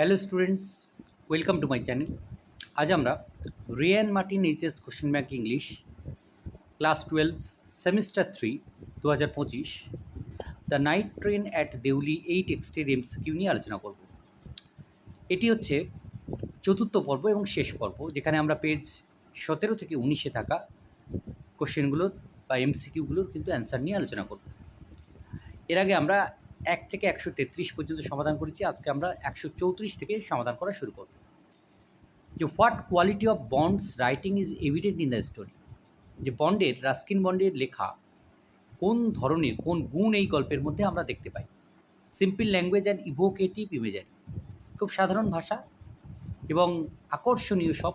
Hello students welcome to my channel আজ আমরা Ryan Martin HS question bank English class twelve semester three দু হাজার পঁচিশ the night train at Deoli এই টেক্সটের এমসিকিউ নিয়ে আলোচনা করব। এটি হচ্ছে চতুর্থ পর্ব এবং শেষ পর্ব, যেখানে আমরা পেজ সতেরো থেকে উনিশে থাকা কোশ্চেনগুলোর বা এমসিকিউগুলোর কিন্তু অ্যান্সার নিয়ে আলোচনা করব। এর আগে আমরা এক থেকে একশো তেত্রিশ পর্যন্ত সমাধান করেছি। আজকে আমরা একশো চৌত্রিশ থেকে সমাধান করা শুরু করব। যে what quality of bonds writing is evident in the story? যে বন্ডের, রাস্কিন বন্ডের লেখা কোন ধরনের, কোন গুণ এই গল্পের মধ্যে আমরা দেখতে পাই? Simple language and evocative imagery, খুব সাধারণ ভাষা এবং আকর্ষণীয় সব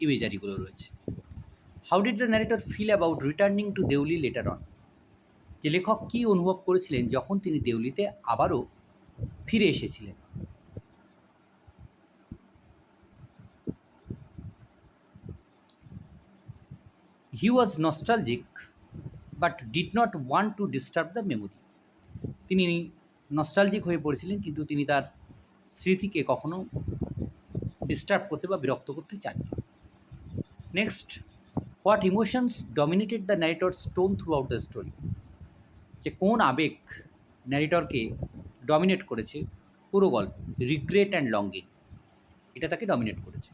ইমেজারিগুলো রয়েছে। How did the narrator feel about returning to Deoli later on? যে লেখক কী অনুভব করেছিলেন যখন তিনি দেউলিতে আবারও ফিরে এসেছিলেন? He was nostalgic but did not want to disturb the memory তিনি নস্টালজিক হয়ে পড়েছিলেন, কিন্তু তিনি তার স্মৃতিকে কখনো ডিস্টার্ব করতে বা বিরক্ত করতে চাননি। Next what emotions dominated the narrator stone throughout the story যে কোন আবেগ ন্যারেটরকে ডমিনেট করেছে পুরো গল্প রিগ্রেট অ্যান্ড লঙ্গিং এটা তাকে ডমিনেট করেছে।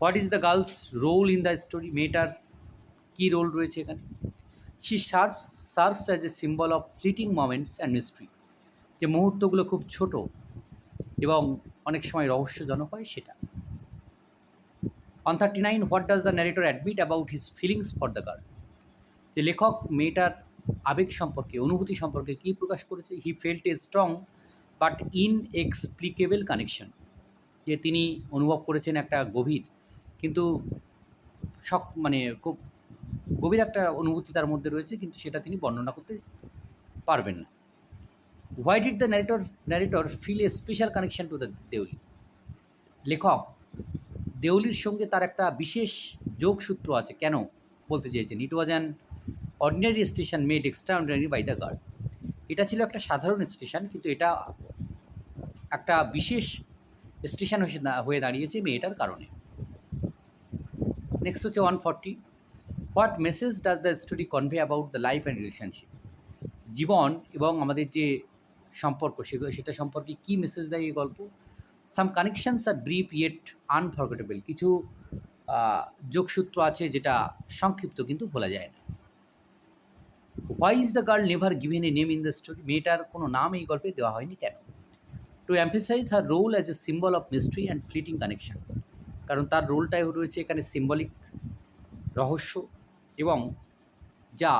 What is the girl's role in the story মেয়েটার কী রোল রয়েছে এখানে? She serves serves as a symbol of fleeting moments and mystery যে মুহূর্তগুলো খুব ছোট এবং অনেক সময় রহস্যজনক হয় সেটা। On thirty nine what does the narrator admit about his feelings for the girl যে লেখক মেয়েটার আবেগ সম্পর্কে, অনুভূতি সম্পর্কে কী প্রকাশ করেছে? He felt a strong but inexplicable connection যে তিনি অনুভব করেছেন একটা গভীর, কিন্তু শক মানে খুব গভীর একটা অনুভূতি তার মধ্যে রয়েছে, কিন্তু সেটা তিনি বর্ণনা করতে পারবেন না। Why did the narrator narrator feel a special connection to the Deoli লেখক, দেউলির সঙ্গে তার একটা বিশেষ যোগসূত্র আছে। কেন বলতে চেয়েছেন? It was an ordinary station made extraordinary by the guard এটা ছিল একটা সাধারণ স্টেশন কিন্তু এটা একটা বিশেষ স্টেশন হয়ে দাঁড়িয়েছে মেয়েটার কারণে। নেক্সট হচ্ছে one forty what message does the story convey about the life and relationship জীবন এবং আমাদের যে সম্পর্ক সেগুলো সেটা সম্পর্কে কী মেসেজ দেয় এই গল্প? সাম কানেকশানস আর ব্রিফ ইয়েট আনফরগেটেবল কিছু যোগসূত্র আছে যেটা সংক্ষিপ্ত কিন্তু ভোলা যায় না। Why is the girl never given a name in the story মেয়েটার কোনো নাম এই গল্পে দেওয়া হয়নি কেন? To emphasize her role as a symbol of mystery and fleeting connection কারণ তার রোলটাই রয়েছে এখানে সিম্বলিক রহস্য এবং যা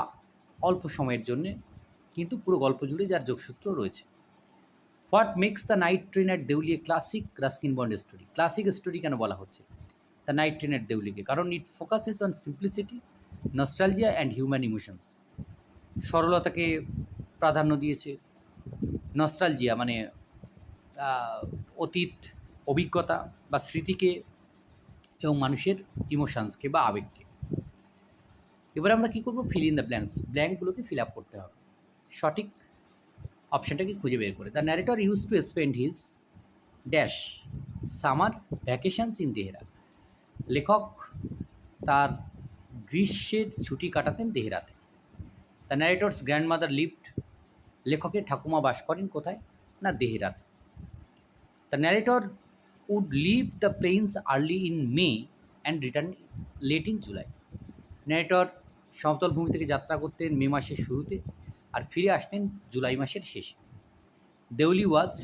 অল্প সময়ের জন্যে কিন্তু পুরো গল্প জুড়ে যার যোগসূত্র রয়েছে। What makes the night train at Deoli a classic Ruskin Bond story classic story কেন বলা হচ্ছে? দ্য নাইট ট্রেন অ্যাট দেউলিকে কারণ it focuses on simplicity nostalgia and human emotions সরলতাকে প্রাধান্য দিয়েছে। নস্টালজিয়া মানে অতীত, অভিজ্ঞতা বা স্মৃতিকে এবং মানুষের ইমোশনসকে বা আবেগকে। এবার আমরা কী করব? ফিল ইন দ্য ব্ল্যাঙ্কস ব্ল্যাঙ্কগুলোকে ফিল আপ করতে হবে। সঠিক অপশানটাকে খুঁজে বের করে। The narrator use to spend his dash summer vacations in Dehra লেখক তার গ্রীষ্মের ছুটি কাটাতেন দেহরাতে। দ্য ন্যারেটর্স গ্র্যান্ডমাদার লিভড লেখকের ঠাকুমা বাস করেন কোথায়? না দেহরাতে the narrator would leave the plains early in May and return late in July narrator সমতল ভূমি থেকে যাত্রা করতেন মে মাসের শুরুতে আর ফিরে আসতেন জুলাই মাসের শেষে। Deoli was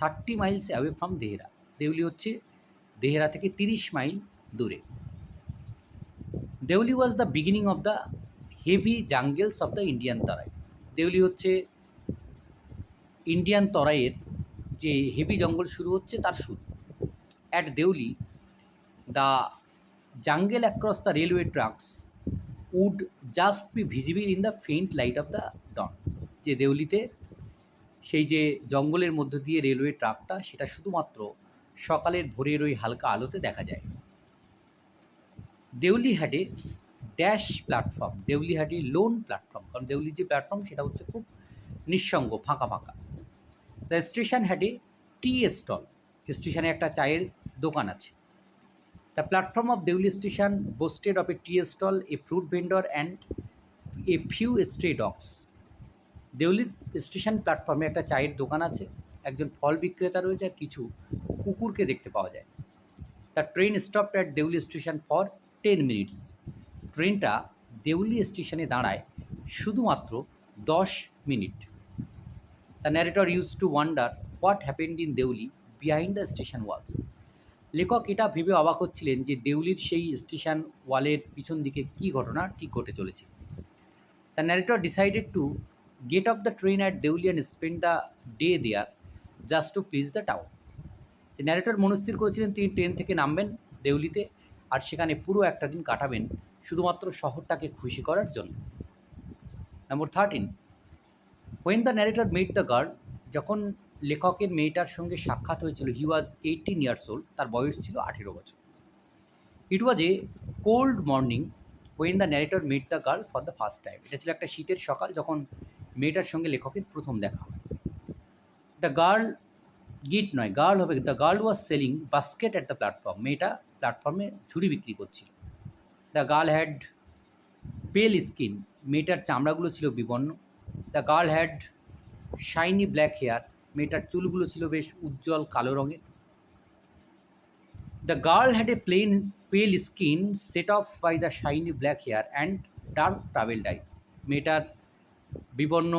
thirty miles away from Dehra Deoli হচ্ছে দেহরা থেকে তিরিশ মাইল দূরে। Deoli was the beginning of the heavy jungles of the Indian Terai. Deoli হচ্ছে ইন্ডিয়ান তরাইয়ের যে হেভি জঙ্গল শুরু হচ্ছে তার শুরু। At Deoli, the jungle across the railway tracks would just be visible in the faint light of the dawn. যে দেউলিতে সেই যে জঙ্গলের মধ্য দিয়ে রেলওয়ে ট্রাকটা, সেটা শুধুমাত্র সকালের ভোরের ওই হালকা আলোতে দেখা যায়। Deoli had a dash platform Deoli had a lone platform, কারণ দেউলি যে প্ল্যাটফর্ম সেটা হচ্ছে খুব নিঃসঙ্গ, ফাঁকা ফাঁকা। The station had a tea stall স্টেশনে একটা চায়ের দোকান আছে। The platform of Deoli station boasted of a tea stall a fruit vendor and a few stray dogs Deoli station প্ল্যাটফর্মে একটা চায়ের দোকান আছে, একজন ফল বিক্রেতা রয়েছে আর কিছু কুকুরকে দেখতে পাওয়া যায়। The train stop at Deoli station for ten minutes ট্রেনটা দেউলি স্টেশনে দাঁড়ায় শুধুমাত্র দশ minute. The narrator use to wonder what happened in Deoli behind the station walls লেখক এটা ভেবে অবাক হচ্ছিলেন যে দেউলির সেই স্টেশন ওয়ালের পিছন দিকে কী ঘটনা ঠিক ঘটে চলেছে। The narrator decided to get off the train at Deoli and spend the day there just to please the town যে ন্যারেটর মনস্থির করেছিলেন তিনি ট্রেন থেকে নামবেন দেউলিতে, আর সেখানে পুরো একটা দিন কাটাবেন শুধুমাত্র শহরটাকে খুশি করার জন্য। Number thirteen when the narrator made the girl যখন লেখকের মেয়েটার সঙ্গে সাক্ষাৎ হয়েছিল he was eighteen years old তার বয়স ছিল আঠেরো বছর। It was a cold morning when the narrator met the girl for the first time এটা ছিল একটা শীতের সকাল যখন মেয়েটার সঙ্গে লেখকের প্রথম দেখা হয়। দ্য গার্ল গিট নয় গার্ল হবে the girl was selling basket at the platform মেয়েটা প্ল্যাটফর্মে ঝুড়ি বিক্রি করছিল। The girl had pale skin মেয়েটার চামড়াগুলো ছিল বিবর্ণ। The girl had shiny black hair মেয়েটার চুলগুলো ছিল বেশ উজ্জ্বল কালো রঙের। The girl had a plain pale skin set off by the shiny black hair and dark travel eyes মেয়েটার বিবর্ণ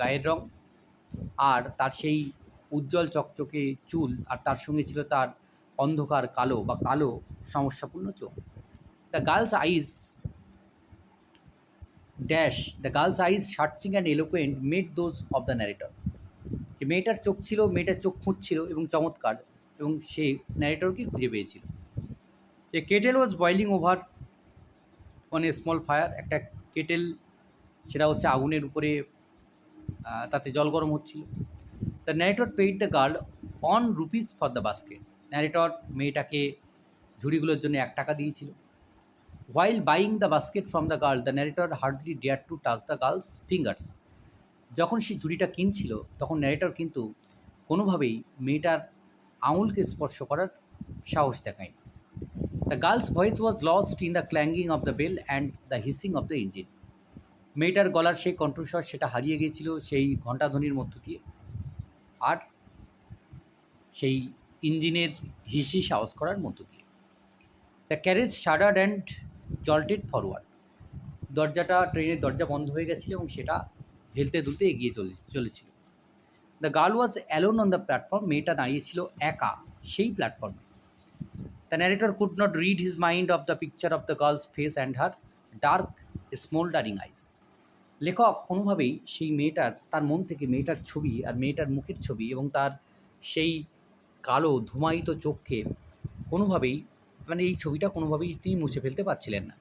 গায়ের রং। আর তার সেই উজ্জ্বল চকচকে চুল আর তার সঙ্গে ছিল তার অন্ধকার কালো বা কালো সমস্যাপূর্ণ চোখ। The girl's eyes dash the girl's eyes searching and eloquent made those of the narrator যে মেয়েটার চোখ ছিল, মেয়েটার চোখ খুঁজছিল এবং চমৎকার এবং সে ন্যারেটরকে খুঁজে পেয়েছিল। যে kettle was boiling over on a small fire একটা কেটেল সেটা হচ্ছে আগুনের উপরে তাতে জল গরম হচ্ছিল। The narrator paid the girl on rupees for the basket narrator মেয়েটাকে ঝুড়িগুলোর জন্য এক টাকা দিয়েছিল। While buying the basket from the girl the narrator hardly dare to touch the girl's fingers যখন সে ঝুড়িটা কিনছিল, তখন ন্যারেটর কিন্তু কোনোভাবেই মেয়েটার আঙুলকে স্পর্শ করার সাহস দেখায়নি। The girl's voice was lost in the clanging of the bell and the hissing of the engine মেয়েটার গলার সেই কণ্ঠস্বর সেটা হারিয়ে গিয়েছিল সেই ঘণ্টাধ্বনির মধ্য দিয়ে। আর সেই ইঞ্জিনের হিসি সাহস করার মধ্য দিয়ে। The carriage shuddered and jolted forward দরজাটা ট্রেনের দরজা বন্ধ হয়ে গেছিল এবং সেটা হেলতে দুলতে এগিয়ে চলে, চলেছিল। The girl was alone on the platform মেয়েটা দাঁড়িয়েছিল একা সেই প্ল্যাটফর্মে the narrator could not rid his mind of the picture of the girl's face and her dark smouldering eyes লেখক কোনোভাবেই সেই মেয়েটার, তার মন থেকে মেয়েটার ছবি আর মেয়েটার মুখের ছবি এবং তার সেই কালো, ধুমায়িত চোখকে কোনোভাবেই মানে এই ছবিটা কোনোভাবেই তিনি মুছে ফেলতে পারছিলেন না।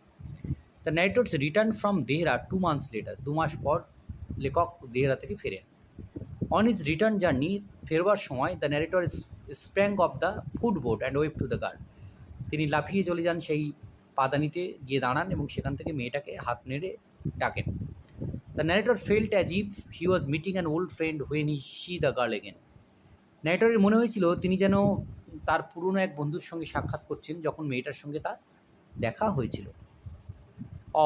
The nights return from Dehra two months later দু মাস পর লেখক দেহরা থেকে ফেরেন। অন ইজ রিটার্ন জার্নি ফেরবার সময় the narrator sprang off the footboard and waved to the girl তিনি লাফিয়ে চলে যান সেই পাদানিতে গিয়ে দাঁড়ান এবং সেখান থেকে মেয়েটাকে হাত নেড়ে ডাকেন। The narrator felt as if he was meeting an old friend when he see the girl again ন্যারেটরের মনে হয়েছিল তিনি যেন তার পুরনো এক বন্ধুর সঙ্গে সাক্ষাৎ করছেন যখন মেয়েটার সঙ্গে তার দেখা হয়েছিল।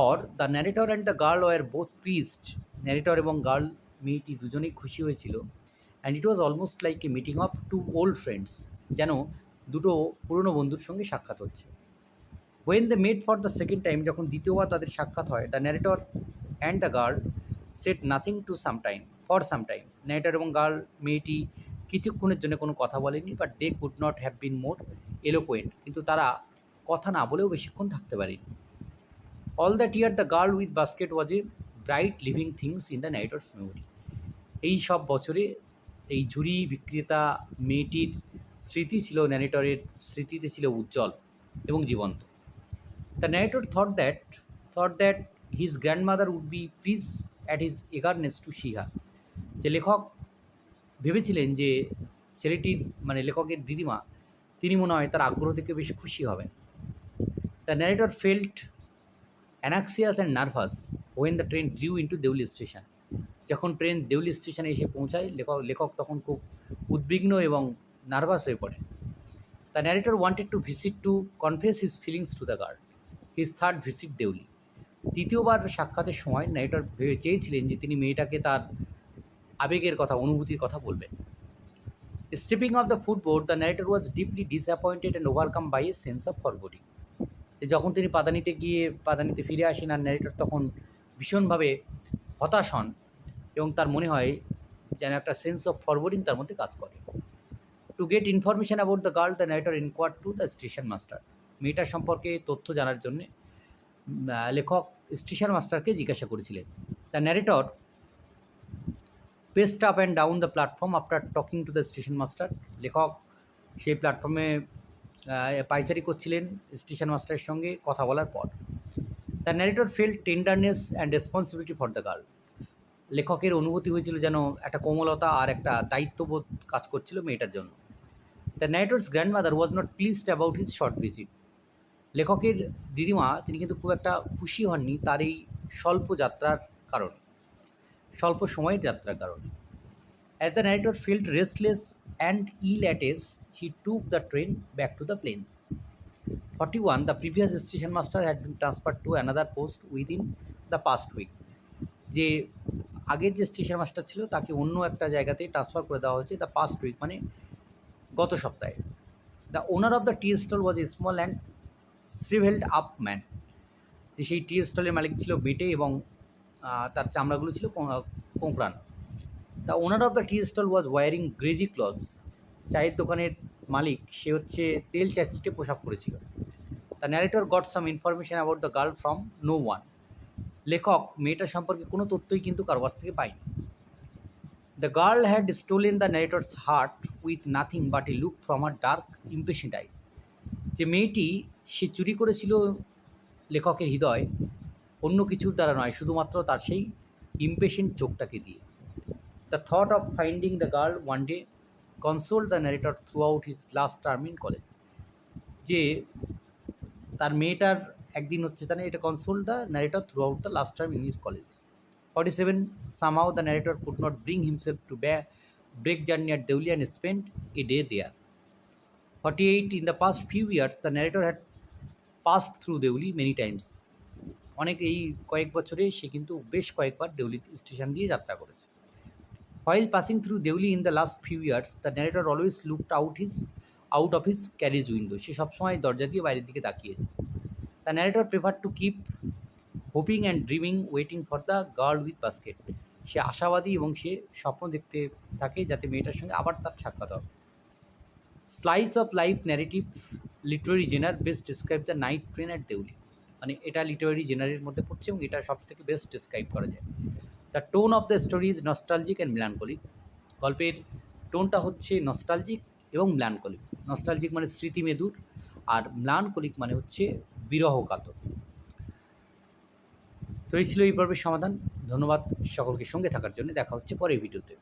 Or the narrator and the girl were both pleased narrator এবং গার্ল মেয়েটি দুজনেই খুশি হয়েছিল। And it was almost like a meeting of two old friends যেন দুটো পুরনো বন্ধুর সঙ্গে সাক্ষাৎ হচ্ছে। When the made for the second time যখন দ্বিতীয়বার তাদের সাক্ষাৎ হয় the narrator and the girl said nothing to some time for some time narrator এবং গার্ল মেয়েটি কিছুক্ষণের জন্য কোনো কথা বলেনি but they could not have been more eloquent কিন্তু তারা কথা না বলেও বেশিক্ষণ থাকতে পারেনি। All that year the girl with basket was a bright living things in the narrator's memory এই সব বছরে এই ঝুড়ি বিক্রেতা মেয়েটির স্মৃতি ছিল ন্যারেটরের স্মৃতিতে ছিল উজ্জ্বল এবং জীবন্ত। The narrator thought that thought that his grandmother would be please at his eagerness to শিহা যে লেখক ভেবেছিলেন যে ছেলেটির মানে লেখকের দিদিমা, তিনি মনে হয় তার আগ্রহ থেকে বেশ খুশি হবেন। The narrator felt anxious and nervous when the train drew into Deoli station যখন ট্রেন দেউলি স্টেশনে এসে পৌঁছায়, লেখক লেখক তখন খুব উদ্বিগ্ন এবং নার্ভাস হয়ে পড়েন। The narrator wanted to visit to confess his feelings to the guard his third visit Deoli তৃতীয়বার সাক্ষাতের সময় ন্যারেটর চেয়েছিলেন যে তিনি মেয়েটাকে তার আবেগের কথা, অনুভূতির কথা বলবেন stepping off the footboard the narrator was deeply disappointed and overcome by a sense of foreboding যে যখন তিনি পাদানিতে গিয়ে পাদানিতে ফিরে আসেন আর ন্যারেটর তখন ভীষণভাবে হতাশ হন এবং তার মনে হয় যেন একটা সেন্স অফ ফরওয়ার্ডিং তার মধ্যে কাজ করে। To get information about the girl the narrator inquire to the station master মেয়েটার সম্পর্কে তথ্য জানার জন্যে লেখক স্টেশন মাস্টারকে জিজ্ঞাসা করেছিলেন। The narrator paced up and down the platform after talking to the station master, লেখক। সেই প্ল্যাটফর্মে পাইচারি করছিলেন স্টেশন মাস্টারের সঙ্গে কথা বলার পর। The narrator feel tenderness and responsibility for the girl লেখকের অনুভূতি হয়েছিল যেন একটা কোমলতা আর একটা দায়িত্ববোধ কাজ করছিল মেয়েটার জন্য। The narrator's grandmother was not pleased about his short visit লেখকের দিদিমা, তিনি কিন্তু খুব একটা খুশি হননি তার এই স্বল্প যাত্রার কারণে। স্বল্প সময়ের যাত্রার কারণে। As the narrator felt restless and ill at ease he took the train back to the plains forty one the previous station master had been transfer to another post within the past week যে আগের যে station master ছিল, তাকে অন্য একটা জায়গাতে transfer করে দেওয়া হয়েছে দ্য পাস্ট উইক মানে গত সপ্তাহে। The owner of the tea stall was small and shrivelled up man যে সেই টি স্টলের মালিক ছিল বেটে এবং তার চামড়াগুলো ছিল কোঁকড়ানো। The owner of the tea stall was wearing greasy clothes চায়ের দোকানের মালিক, সে হচ্ছে তেল চাচিটে পোশাক পরেছিল। The narrator got some information about the girl from no one লেখক, মেয়েটার সম্পর্কে কোনো তথ্যই কিন্তু কারও কাছ থেকে পায়নি। The girl had stolen the narrator's heart with nothing but a look from her dark impatient eyes যে মেয়েটি, সে চুরি করেছিল লেখকের হৃদয় অন্য কিছুর দ্বারা নয়, শুধুমাত্র তার সেই ইম্পেশেন্ট চোখটাকে দিয়ে। The thought of finding the girl one day console the narrator throughout his last term in college যে তার মেয়েটার একদিন হচ্ছে তাহলে এটা console the narrator throughout the last term in his college forty seven somehow the narrator could not bring himself to ব্যা break journey at Deoli and spend a day there forty eight in the past few years the narrator had passed through Deoli many times অনেক এই কয়েক বছরে সে কিন্তু বেশ কয়েকবার Deuli station দিয়ে যাত্রা করেছে। While passing through Deoli in the last few years, the narrator always looked out his out of his carriage window. সে সবসময় দরজা দিয়ে বাইরের দিকে তাকিয়েছে। The narrator prefer to keep hoping and dreaming waiting for the girl with basket সে আশাবাদী এবং সে স্বপ্ন দেখতে থাকে যাতে মেয়েটার সঙ্গে আবার তার সাক্ষাৎ হবে। Slice of life narrative literary genre best describe the night train at Deoli. মানে এটা লিটারি জেনারের মধ্যে পড়ছে এবং এটা সব থেকে বেস্ট ডিসক্রাইব করা যায়। The tone of the story is nostalgic and melancholic গল্পের টোনটা হচ্ছে নস্টালজিক এবং ম্লানকলিক নস্টালজিক মানে স্মৃতি মেদুর আর ম্লানকলিক মানে হচ্ছে বিরহ কাতর তো এই ছিল এই পর্বের সমাধান। ধন্যবাদ সকলকে সঙ্গে থাকার জন্য। দেখা হচ্ছে পরের ভিডিওতে